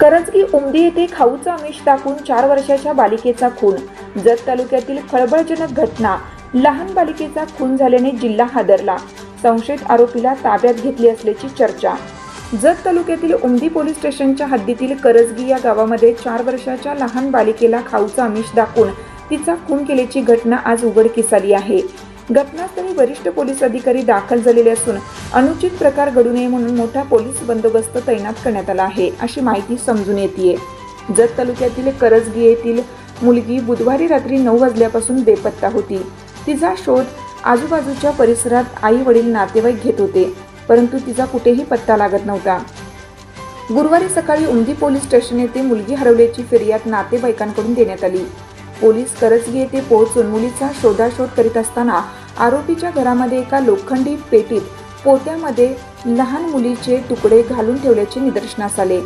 करंजगी उमदी येथे खाऊचा आमिष टाकून चार वर्षाच्या बालिकेचा खून. जत तालुक्यातील खळबळजनक घटना लहान बालिकेचा खून झाल्याने जिल्हा हादरला. संशयित आरोपीला ताब्यात घेतली असल्याची चर्चा. जत तालुक्यातील उमदी पोलीस स्टेशनच्या हद्दीतील करजगी या गावामध्ये चार वर्षाच्या लहान बालिकेला खाऊचा आमिष दाखवून तिचा खून केल्याची घटना आज उघडकीस आली आहे. घटनास्थळी वरिष्ठ पोलीस अधिकारी दाखल झालेले असून अनुचित प्रकार घडू नये म्हणून मोठा पोलीस बंदोबस्त तैनात करण्यात आला आहे अशी माहिती समजून येते जत तालुक्यातील करजगी येथील मुलगी बुधवारी रात्री नऊ वाजल्यापासून बेपत्ता होती. तिचा शोध आजूबाजूच्या परिसरात आई वडील नातेवाईक घेत होते परंतु तिचा कुठेही पत्ता लागत नव्हता. गुरुवारी सकाळी उमदी पोलीस स्टेशन येथे मुलगी हरवल्याची फिर्याद नातेवाईकांकडून देण्यात आली. पोलीस करजगी येथे पोहोचून मुलीचा शोधाशोध करीत असताना आरोपीच्या घरामध्ये एका लोखंडी पेटीत पोत्यामध्ये लहान मुलीचे तुकडे घालून ठेवल्याचे निदर्शनास आले.